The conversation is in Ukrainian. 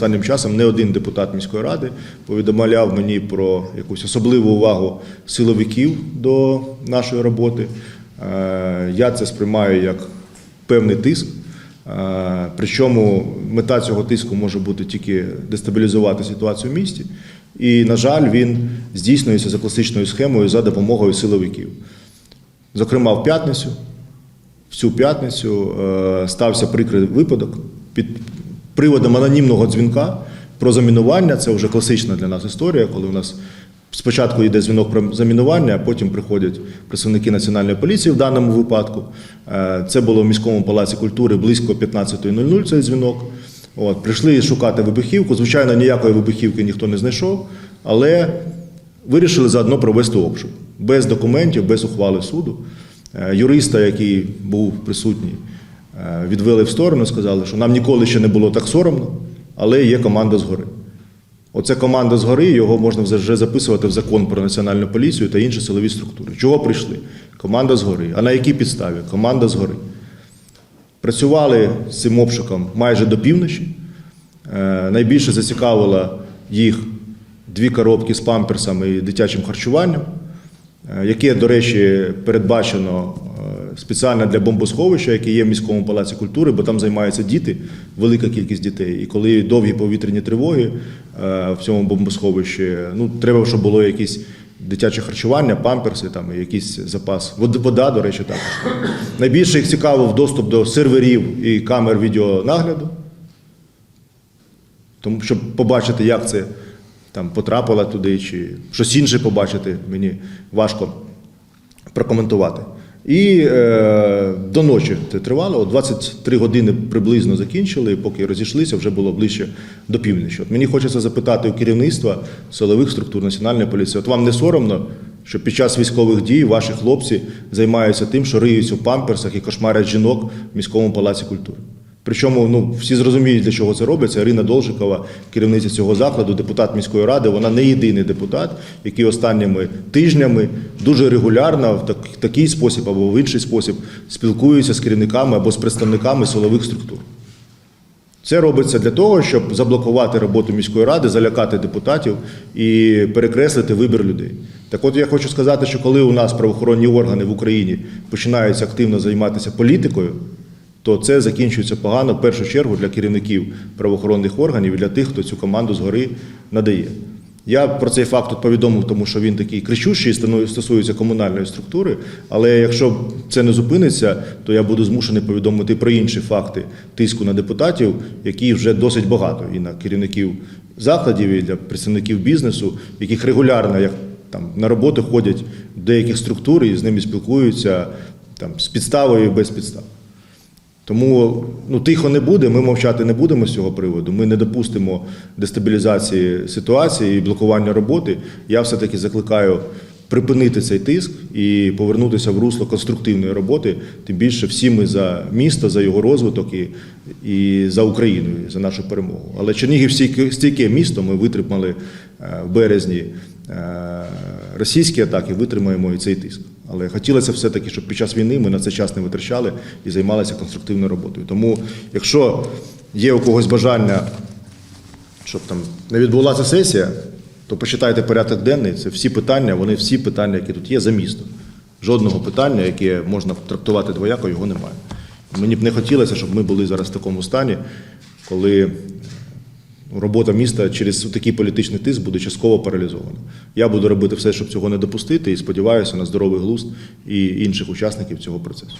Останнім часом не один депутат міської ради повідомляв мені про якусь особливу увагу силовиків до нашої роботи. Е, Я це сприймаю як певний тиск. Е, Причому мета цього тиску може бути тільки дестабілізувати ситуацію в місті. І, на жаль, він здійснюється за класичною схемою за допомогою силовиків. Зокрема, в п'ятницю, в цю п'ятницю е, стався прикрий випадок під приводом анонімного дзвінка про замінування. Це вже класична для нас історія, коли у нас спочатку йде дзвінок про замінування, а потім приходять представники національної поліції в даному випадку. Е, Це було в міському палаці культури близько 15.00 цей дзвінок. От, прийшли шукати вибухівку. Звичайно, ніякої вибухівки ніхто не знайшов, але вирішили заодно провести обшук без документів, без ухвали суду. Е, Юриста, який був присутній, відвели в сторону, сказали, що нам ніколи ще не було так соромно, але є команда згори. Оце команда згори, його можна вже записувати в закон про національну поліцію та інші силові структури. Чого прийшли? Команда згори. А на якій підставі? Команда згори. Працювали з цим обшуком майже до півночі. Е, Найбільше зацікавило їх дві коробки з памперсами і дитячим харчуванням, е, яке, до речі, передбачено е, спеціально для бомбосховища, яке є в міському палаці культури, бо там займаються діти, велика кількість дітей. І коли довгі повітряні тривоги е, в цьому бомбосховищі, ну треба, щоб було якісь дитяче харчування, памперси, там якийсь запас. Вода, до речі, також. Найбільше їх цікавив доступ до серверів і камер відеонагляду. Тому щоб побачити, як це там потрапило туди, чи щось інше побачити, мені важко прокоментувати. І е, до ночі це тривало. О 23 години приблизно закінчили, поки розійшлися, вже було ближче до півночі. От мені хочеться запитати у керівництва силових структур національної поліції. От вам не соромно, що під час військових дій ваші хлопці займаються тим, що риються в памперсах і кошмарять жінок в міському палаці культури. Причому ну, всі зрозуміють, для чого це робиться. Ірина Должикова, керівниця цього закладу, депутат міської ради, вона не єдиний депутат, який останніми тижнями дуже регулярно в так- такий спосіб або в інший спосіб спілкується з керівниками або з представниками силових структур. Це робиться для того, щоб заблокувати роботу міської ради, залякати депутатів і перекреслити вибір людей. Так от я хочу сказати, що коли у нас правоохоронні органи в Україні починають активно займатися політикою, то це закінчується погано в першу чергу для керівників правоохоронних органів і для тих, хто цю команду згори надає. Я про цей факт тут повідомив, тому що він такий кричущий стосується комунальної структури. Але якщо це не зупиниться, то я буду змушений повідомити про інші факти тиску на депутатів, які вже досить багато, і на керівників закладів, і для представників бізнесу, яких регулярно як там на роботу ходять деяких структур і з ними спілкуються там з підставою і без підстав. Тому ну, тихо не буде, ми мовчати не будемо з цього приводу. Ми не допустимо дестабілізації ситуації і блокування роботи. Я все-таки закликаю припинити цей тиск і повернутися в русло конструктивної роботи. Тим більше всі ми за місто, за його розвиток і, і за Україну, і за нашу перемогу. Але Чернігів стійке, місто. Ми витримали е, в березні е, російські атаки, витримаємо і цей тиск. Але хотілося все-таки, щоб під час війни ми на це час не витрачали і займалися конструктивною роботою. Тому, якщо є у когось бажання, щоб там не відбулася сесія, то почитайте порядок денний. Це всі питання, вони всі питання, які тут є, за місто. Жодного питання, яке можна трактувати двояко, його немає. Мені б не хотілося, щоб ми були зараз в такому стані, коли робота міста через такий політичний тиск буде частково паралізована. Я буду робити все, щоб цього не допустити, і сподіваюся на здоровий глузд і інших учасників цього процесу.